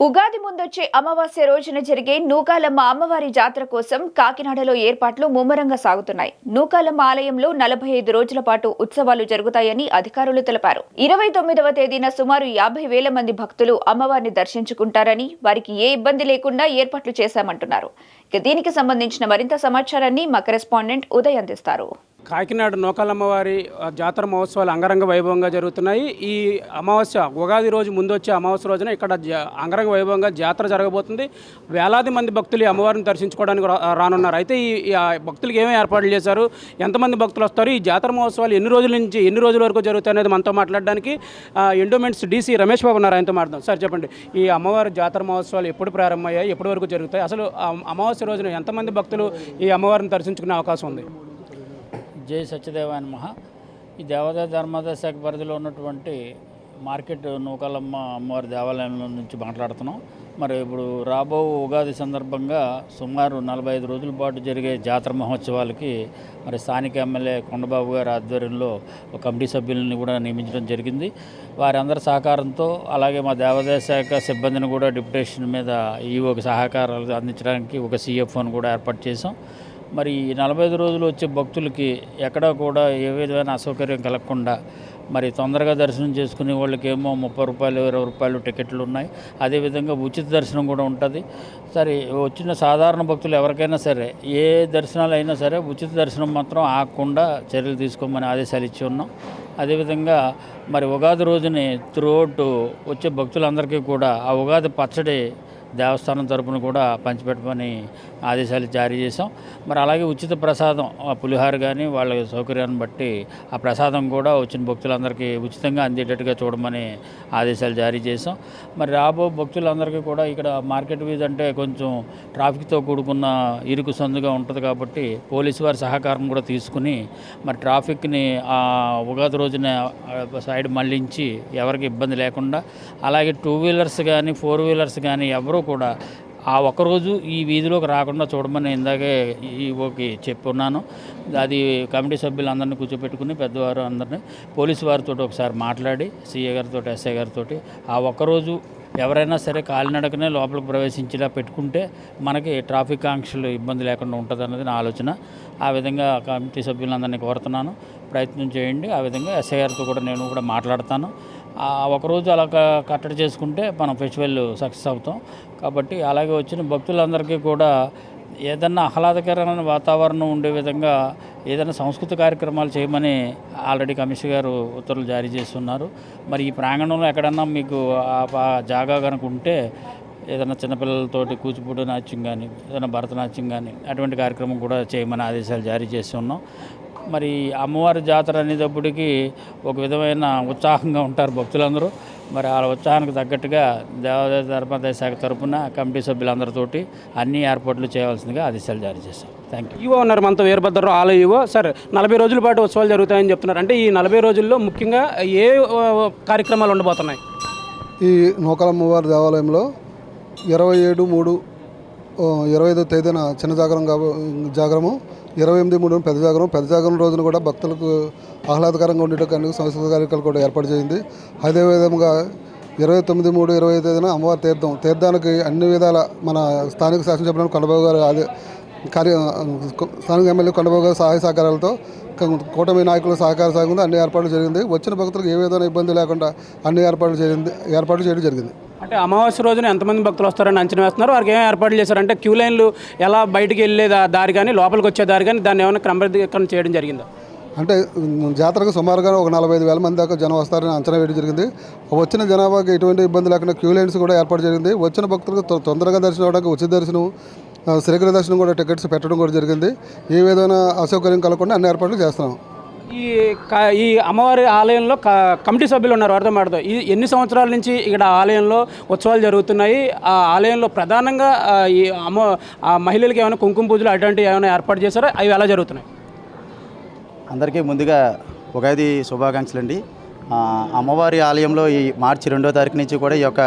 ఉగాది ముందొచ్చే అమావాస్య రోజున జరిగే నూకాలమ్మ అమ్మవారి జాతర కోసం కాకినాడలో ఏర్పాట్లు ముమ్మరంగా సాగుతున్నాయి. నూకాలమ్మ ఆలయంలో నలభై ఐదు రోజుల పాటు ఉత్సవాలు జరుగుతాయని అధికారులు తెలిపారు. ఇరవై తొమ్మిదవ తేదీన సుమారు యాభై వేల మంది భక్తులు అమ్మవారిని దర్శించుకుంటారని వారికి ఏ ఇబ్బంది లేకుండా ఏర్పాట్లు చేశామంటున్నారు. ఇక దీనికి సంబంధించిన మరింత సమాచారాన్ని మా కరెస్పాండెంట్ ఉదయ్ అందిస్తారు. కాకినాడ నూకాలమ్మవారి జాతర మహోత్సవాలు అంగరంగ వైభవంగా జరుగుతున్నాయి. ఈ అమావాస్య ఉగాది రోజు ముందు వచ్చే అమావాస్య రోజున ఇక్కడ అంగరంగ వైభవంగా జాతర జరగబోతుంది. వేలాది మంది భక్తులు ఈ అమ్మవారిని దర్శించుకోవడానికి రా- రానున్నారు. అయితే ఈ భక్తులకి భక్తులకు ఏమేమి ఏర్పాట్లు చేశారు? ఎంతమంది భక్తులు వస్తారు? ఈ జాతర మహోత్సవాలు ఎన్ని రోజుల నుంచి ఎన్ని రోజుల వరకు జరుగుతాయి అనేది మనతో మాట్లాడడానికి ఎండోమెంట్స్ డీసీ రమేష్ బాబు ఉన్నారు ఆయనతో మాట్లాడదాం. సార్ చెప్పండి. ఈ అమ్మవారి జాతర మహోత్సవాలు ఎప్పుడు ప్రారంభమయ్యాయి? ఎప్పటి వరకు జరుగుతాయి? అసలు అమావాస్య రోజున ఎంతమంది భక్తులు ఈ అమ్మవారిని దర్శించుకునే అవకాశం ఉంది? జై సత్యదేవాయ మహా. ఈ దేవాదాయ ధర్మాదాయ శాఖ పరిధిలో ఉన్నటువంటి మార్కెట్ నూకాలమ్మ అమ్మవారి దేవాలయంలో నుంచి మాట్లాడుతున్నాం. మరి ఇప్పుడు రాబో ఉగాది సందర్భంగా సుమారు నలభై ఐదు రోజుల పాటు జరిగే జాతర మహోత్సవాలకి మరి స్థానిక ఎమ్మెల్యే కొండబాబు గారి ఆధ్వర్యంలో ఒక కమిటీ సభ్యులను కూడా నియమించడం జరిగింది. వారందరి సహకారంతో అలాగే మా దేవాదాయ శాఖ సిబ్బందిని కూడా డిప్యుటేషన్ మీద ఈ ఒక సహకారాలు అందించడానికి ఒక సీఎఫ్ఓను కూడా ఏర్పాటు చేసాం మరి ఈ నలభై ఐదు రోజులు వచ్చే భక్తులకి ఎక్కడా కూడా ఏ విధమైన అసౌకర్యం కలగకుండా మరి తొందరగా దర్శనం చేసుకునే వాళ్ళకి ఏమో ముప్పై రూపాయలు ఇరవై రూపాయలు టికెట్లు ఉన్నాయి. అదేవిధంగా ఉచిత దర్శనం కూడా ఉంటుంది. సరే వచ్చిన సాధారణ భక్తులు ఎవరికైనా సరే ఏ దర్శనాలు అయినా సరే ఉచిత దర్శనం మాత్రం ఆగకుండా చర్యలు తీసుకోమని ఆదేశాలు ఇచ్చి ఉన్నాం. అదేవిధంగా మరి ఉగాది రోజుని త్రూఅవుట్ వచ్చే భక్తులందరికీ కూడా ఆ ఉగాది పచ్చడి దేవస్థానం తరపున కూడా పంచిపెట్టమని ఆదేశాలు జారీ చేశాం. మరి అలాగే ఉచిత ప్రసాదం ఆ పులిహార కానీ వాళ్ళ సౌకర్యాన్ని బట్టి ఆ ప్రసాదం కూడా వచ్చిన భక్తులందరికీ ఉచితంగా అందేటట్టుగా చూడమని ఆదేశాలు జారీ చేశాం. మరి రాబో భక్తులందరికీ కూడా ఇక్కడ మార్కెట్ వీధి అంటే కొంచెం ట్రాఫిక్తో కూడుకున్న ఇరుకు సందుగా ఉంటుంది కాబట్టి పోలీసు వారి సహకారం కూడా తీసుకుని మరి ట్రాఫిక్ని ఆ ఉగాది రోజున సైడ్ మళ్ళించి ఎవరికి ఇబ్బంది లేకుండా అలాగే టూ వీలర్స్ కానీ ఫోర్ వీలర్స్ కానీ ఎవరూ కూడా ఆ ఒక్కరోజు ఈ వీధిలోకి రాకుండా చూడమని ఇందాకే ఈఓకి చెప్పున్నాను. అది కమిటీ సభ్యులందరినీ కూర్చోపెట్టుకుని పెద్దవారు అందరినీ పోలీసు వారితో ఒకసారి మాట్లాడి సీఏ గారితో ఎస్ఐ గారితో ఆ ఒక్కరోజు ఎవరైనా సరే కాలినడకనే లోపలికి ప్రవేశించేలా పెట్టుకుంటే మనకి ట్రాఫిక్ ఆంక్షలు ఇబ్బంది లేకుండా ఉంటుంది అన్నది నా ఆలోచన. ఆ విధంగా కమిటీ సభ్యులందరినీ కోరుతున్నాను. ప్రయత్నం చేయండి. ఆ విధంగా ఎస్ఐ గారితో కూడా నేను కూడా మాట్లాడతాను. ఒకరోజు అలా కట్టడి చేసుకుంటే మనం ఫెస్టివల్ సక్సెస్ అవుతాం. కాబట్టి అలాగే వచ్చిన భక్తులందరికీ కూడా ఏదన్నా ఆహ్లాదకరమైన వాతావరణం ఉండే విధంగా ఏదైనా సంస్కృతి కార్యక్రమాలు చేయమని ఆల్రెడీ కమిషనర్ గారు ఉత్తర్వులు జారీ చేస్తున్నారు. మరి ఈ ప్రాంగణంలో ఎక్కడన్నా మీకు ఆ- ఆ జాగా కనుక ఉంటే ఏదైనా చిన్నపిల్లలతోటి కూచిపూడి నాట్యం కానీ ఏదైనా భరతనాట్యం కానీ అటువంటి కార్యక్రమం కూడా చేయమని ఆదేశాలు జారీ చేసి ఉన్నాం మరి అమ్మవారి జాతర అనేటప్పటికీ ఒక విధమైన ఉత్సాహంగా ఉంటారు భక్తులందరూ. మరి ఆ ఉత్సాహానికి తగ్గట్టుగా దేవాదాయ ధర్మాదాయ శాఖ తరపున కమిటీ సభ్యులందరితోటి అన్ని ఏర్పాట్లు చేయవలసిందిగా ఆదేశాలు జారీ చేశాం థ్యాంక్ యూ ఈవో ఉన్నారు మనతో వీరభద్రరావు ఆలయ ఈవో. సార్ నలభై రోజుల పాటు ఉత్సవాలు జరుగుతాయని చెప్తున్నారు. అంటే ఈ నలభై రోజుల్లో ముఖ్యంగా ఏ కార్యక్రమాలు ఉండబోతున్నాయి? ఈ నూకాలమ్మవారి దేవాలయంలో ఇరవై ఏడు మూడు ఇరవై ఐదో తేదీన చిన్న జాగరం కాబ జాగరము ఇరవై ఎనిమిది మూడు పెద్ద జాగరం. పెద్ద జాగరం రోజున కూడా భక్తులకు ఆహ్లాదకరంగా ఉండేటటువంటి సంస్కృత కార్యక్రమాలు కూడా ఏర్పాటు చేయింది. అదేవిధంగా ఇరవై తొమ్మిది మూడు ఇరవై ఐదు తేదీన అమ్మవారి తీర్థం. తీర్థానికి అన్ని విధాల మన స్థానిక శాసనసభ్యులను కొండబాబు గారు అదే కార్య స్థానిక ఎమ్మెల్యే కొండబాబు గారి సహాయ సహకారాలతో కూటమి నాయకుల సహకార సాగుంది అన్ని ఏర్పాట్లు జరిగింది. వచ్చిన భక్తులకు ఏ విధమైన ఇబ్బంది లేకుండా అన్ని ఏర్పాట్లు జరిగింది ఏర్పాట్లు చేయడం జరిగింది. అంటే అమావాస్య రోజున ఎంతమంది భక్తులు వస్తారని అంచనా వేస్తున్నారు? వారికి ఏం ఏర్పాట్లు చేశారంటే క్యూ లైన్లు ఎలా బయటికి వెళ్ళే దారి కానీ లోపలికి వచ్చే దారి కానీ దాన్ని ఏమైనా క్రమబద్ధీకరణ చేయడం జరిగిందా? అంటే జాతరకు సుమారుగా ఒక నలభై ఐదు వేల మంది దాకా జనం వస్తారని అంచనా వేయడం జరిగింది. వచ్చిన జనాభాకి ఎటువంటి ఇబ్బంది లేకుండా క్యూ లైన్స్ కూడా ఏర్పాటు జరిగింది. వచ్చిన భక్తులకు తొందరగా దర్శనం అవడానికి ఉచిత దర్శనం ఆ, దర్శనం కూడా టికెట్స్ పెట్టడం కూడా జరిగింది. ఏ విధమైన అసౌకర్యం కలగకుండా అన్ని ఏర్పాట్లు చేస్తున్నాం. ఈ ఈ అమ్మవారి ఆలయంలో క- కమిటీ సభ్యులు ఉన్నారు వారితో మాట్లాడదాం. ఈ ఎన్ని సంవత్సరాల నుంచి ఇక్కడ ఆలయంలో ఉత్సవాలు జరుగుతున్నాయి? ఆ ఆలయంలో ప్రధానంగా ఈ అమ్మ ఆ మహిళలకు ఏమైనా కుంకుమ పూజలు అటువంటివి ఏమైనా ఏర్పాటు చేశారో? అవి ఎలా జరుగుతున్నాయి? అందరికీ ముందుగా ఉగాది శుభాకాంక్షలు అండి. అమ్మవారి ఆలయంలో ఈ మార్చి రెండో తారీఖు నుంచి కూడా ఈ యొక్క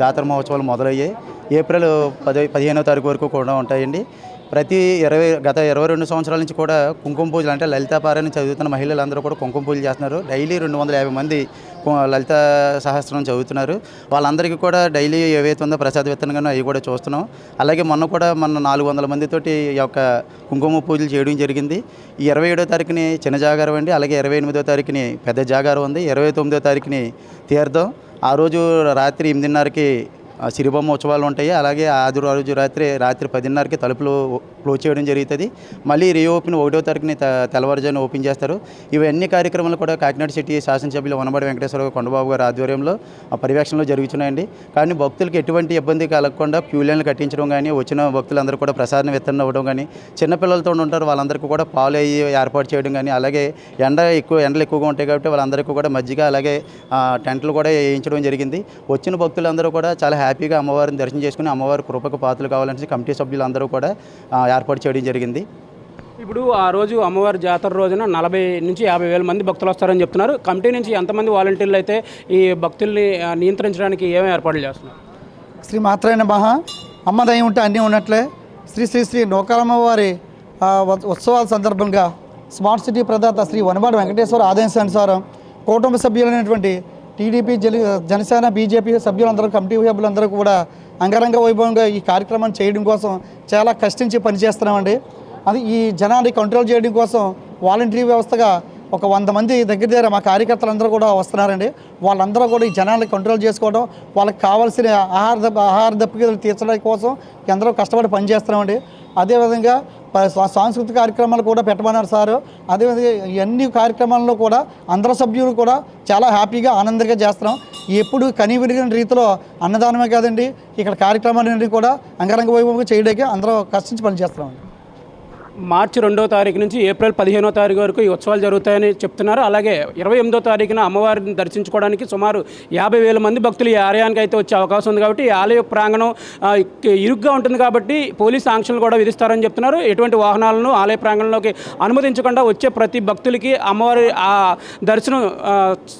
జాతర మహోత్సవాలు మొదలయ్యాయి. ఏప్రిల్ పది పదిహేనో తారీఖు వరకు కూడా ఉంటాయండి. ప్రతి ఇరవై గత ఇరవై రెండు సంవత్సరాల నుంచి కూడా కుంకుమ పూజలు అంటే లలితాపారాయణ చదువుతున్న మహిళలందరూ కూడా కుంకుమ పూజలు చేస్తున్నారు. డైలీ రెండు వందల యాభై మంది కు- లలిత సహస్రం చదువుతున్నారు. వాళ్ళందరికీ కూడా డైలీ ఏవైతే ఉందో ప్రసాద విత్తనంగానో అవి కూడా చూస్తున్నాం. అలాగే మొన్న కూడా మన నాలుగు వందల మందితోటి ఈ యొక్క కుంకుమ పూజలు చేయడం జరిగింది. ఈ ఇరవై ఏడో తారీఖుని చిన్న జాగారం అండి. అలాగే ఇరవై ఎనిమిదో తారీఖుని పెద్ద జాగారం ఉంది. ఇరవై తొమ్మిదో తారీఖుని తీర్థం. ఆ రోజు రాత్రి ఎనిమిదిన్నరకి సిరిబొమ్మ ఉత్సవాలు ఉంటాయి. అలాగే ఆది రోజు రాత్రి రాత్రి పదిన్నరకి తలుపులు క్లోజ్ చేయడం జరుగుతుంది. మళ్ళీ రీఓపెన్ ఒకటో తారీఖుని తెల్లవారుజాను ఓపెన్ చేస్తారు. ఇవన్నీ కార్యక్రమాలు కూడా కాకినాడ సిటీ శాసనసభ్యులు వనబడి వెంకటేశ్వర కొండబాబు గారి ఆధ్వర్యంలో పర్యవేక్షణలో జరుగుతున్నాయండి. కానీ భక్తులకు ఎటువంటి ఇబ్బంది కలగకుండా క్యూ లైన్లు కట్టించడం కానీ వచ్చిన భక్తులందరూ కూడా ప్రసాదం విత్తనం ఇవ్వడం కానీ చిన్నపిల్లలతో ఉంటారు. వాళ్ళందరికీ కూడా పాలు అయ్యి ఏర్పాటు చేయడం కానీ అలాగే ఎండ ఎక్కువ ఎండలు ఎక్కువగా ఉంటాయి కాబట్టి వాళ్ళందరికీ కూడా మజ్జిగ అలాగే టెంట్లు కూడా వేయించడం జరిగింది. వచ్చిన భక్తులందరూ కూడా చాలా హ్యాపీగా అమ్మవారిని దర్శనం చేసుకుని అమ్మవారి కృపకు పాత్రలు కావాలని కమిటీ సభ్యులందరూ కూడా ఏర్పాటు చేయడం జరిగింది. ఇప్పుడు ఆ రోజు అమ్మవారి జాతర రోజున నలభై నుంచి యాభై వేల మంది భక్తులు వస్తారని చెప్తున్నారు. కమిటీ నుంచి ఎంతమంది వాలంటీర్లు అయితే ఈ భక్తుల్ని నియంత్రించడానికి ఏమేమి ఏర్పాట్లు చేస్తున్నారు? శ్రీ మాత్రైన మహా అమ్మ దయ ఉంటే అన్నీ ఉన్నట్లే. శ్రీ శ్రీ శ్రీ నూకాలమ్మ వారి ఆ, ఉత్- ఉత్సవాల సందర్భంగా స్మార్ట్ సిటీ ప్రదాత శ్రీ వనబాడు వెంకటేశ్వర ఆదేశానుసారం కుటుంబ సభ్యులైనటువంటి టీడీపీ జన జనసేన బీజేపీ సభ్యులందరూ కమిటీ సభ్యులందరూ కూడా అంగరంగ వైభవంగా ఈ కార్యక్రమాన్ని చేయడం కోసం చాలా కష్టించి పనిచేస్తున్నామండి. అది ఈ జనాన్ని కంట్రోల్ చేయడం కోసం వాలంటీర్ వ్యవస్థగా ఒక వంద మంది దగ్గర దగ్గర మా కార్యకర్తలందరూ కూడా వస్తున్నారండి. వాళ్ళందరూ కూడా ఈ జనాన్ని కంట్రోల్ చేసుకోవడం వాళ్ళకి కావాల్సిన ఆహార ఆహార దప్పికలు తీర్చడం కోసం ఎందరో కష్టపడి పనిచేస్తున్నామండి. అదేవిధంగా సాంస్కృతిక కార్యక్రమాలు కూడా పెట్టమన్నారు సారు. అదేవిధంగా ఇవన్నీ కార్యక్రమాల్లో కూడా అందరు సభ్యులు కూడా చాలా హ్యాపీగా ఆనందంగా చేస్తున్నాం. ఎప్పుడు కనివిరిగిన రీతిలో అన్నదానమే కాదండి ఇక్కడ కార్యక్రమాలన్నీ కూడా అంగరంగ వైభవంగా చేయడానికి అందరూ కష్టించి పనిచేస్తున్నాం. మార్చి రెండో తారీఖు నుంచి ఏప్రిల్ పదిహేనో తారీఖు వరకు ఈ ఉత్సవాలు జరుగుతాయని చెప్తున్నారు. అలాగే ఇరవై ఎనిమిదో తారీఖున అమ్మవారిని దర్శించుకోవడానికి సుమారు యాభై వేల మంది భక్తులు ఈ ఆలయానికి అయితే వచ్చే అవకాశం ఉంది కాబట్టి ఈ ఆలయ ప్రాంగణం ఇరుగ్గా ఉంటుంది కాబట్టి పోలీస్ ఆంక్షలు కూడా విధిస్తారని చెప్తున్నారు. ఎటువంటి వాహనాలను ఆలయ ప్రాంగణంలోకి అనుమతించకుండా వచ్చే ప్రతి భక్తులకి అమ్మవారి ఆ దర్శనం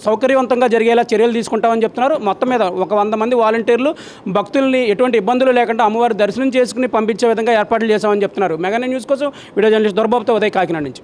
సౌకర్యవంతంగా జరిగేలా చర్యలు తీసుకుంటామని చెప్తున్నారు. మొత్తం మీద ఒక వంద మంది వాలంటీర్లు భక్తుల్ని ఎటువంటి ఇబ్బందులు లేకుండా అమ్మవారి దర్శనం చేసుకుని పంపించే విధంగా ఏర్పాట్లు చేశామని చెప్తున్నారు. మెగా న్యూస్ కోసం వీడియో జర్నలిస్ట్ దొరబాబుతో ఉదయ్ కాకినాడ నుంచి.